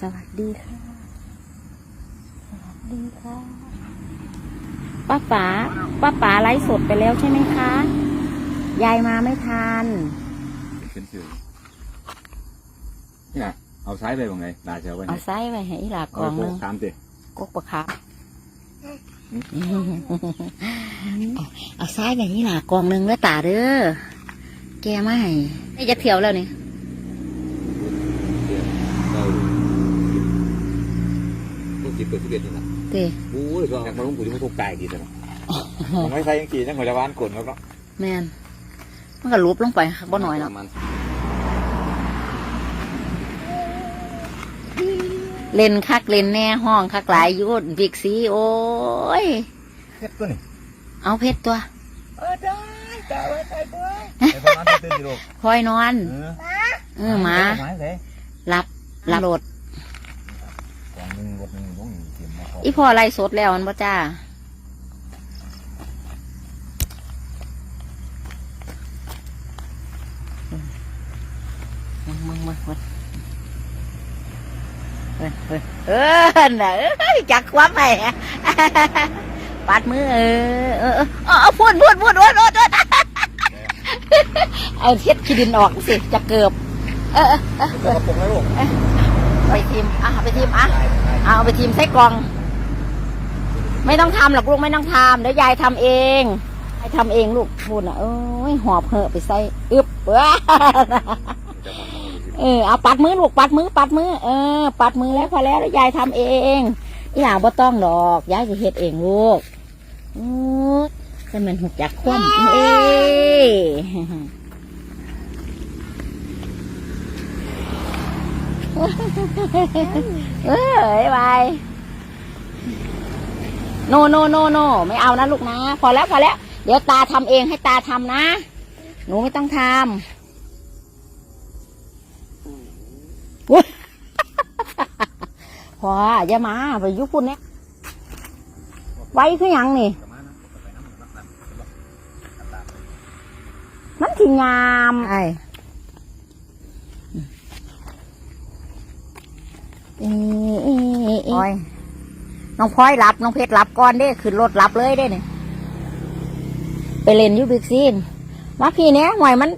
สวัสดีค่ะ สวัสดีค่ะป้าป๋าป้าป๋าไลฟ์สดไปแล้วใช่ไหมคะ ยายมาไม่ทันเป็นชื่อนี่นะเอาซ้ายไปบ้างไงลาเชียวไปไหนเอาไส้ไว้ให้อีหลากเอากองหไปนึงตามสิกกปะครับเอาไส้ไปให้อีหลากกองหนึงแล้วตาเด้อแกมาให้นี่จะเที่ยวแล้วนี่ เรา ลูกจีบเปิดที่เบ็ดนี่นะเต้โอ้ยก็มาลุงกูจะไม่ถูกใจดีแต่ผมไม่ใช่ยังกี่นั่งหัวจะวานกลนแล้วก็แมนมันก็ลุบลงไปค่ะบ่หน่อยเนาะมันเล่นคักเล่นแน่ห้องคักหลายอยุดบิ๊กซีโอ้ยเพ็ดตัวนี่เอาเพชรตัวเออได้แต่ว่าใจด้วยไอ้ประมาณตื่นอยู่ลูกคอยนอนเออเออหมาหมาเลยรับรับโหลด กองหนึ่งรถหนึ่งต้องเตรียมมาพ อีพ่อไล่สดแล้วมันบ่จ้า มึงมึงมึงมึงเฮ้ยเฮ้ยเออน่ะเอ้ยจักความไปปัดมือเออเออเออพูดพูดพูดพูดพูดพูดเอาเท็ดขี้ดินออกสิจะเกือบเออเออเออไปทีมอะไปทีมอะเอาไปทีมไส้กรอง ไม่ต้องทำหรอกลูกไม่ต้องทำเดี๋ยวยายทำเองยายทำเองลูกพูดนะเอ้ยหอบเหอะไปใส่อึบเว้าเออเอาปัดมือลูกปัดมือปัดมือเออ ปัดมือแล้วพอแล้วแล้วยายทำเองอีหล่าบ่ต้องดอกยายจะเฮ็ดเองลูกอู้จะมันหุกจักคว่ำเอ้ยเอ้ยบาย โนโนโนโนไม่เอานะลูกนะ พอแล้วพอแล้ว เดี๋ยวตาทำเองให้ตาทำนะ หนูไม่ต้องทำอุ๊ยพออย่ามาไปยุคุณเนี่ยไว้คือหยังนี่ มันที่งามไอ้อีอีอี น้องพลอยรับน้องเพชรรับก่อนเด้ขึ้นรถรับเลยเด้เนี่ยไปเล่นยูบิกซีนมาพี่เนี้ยหวยมัน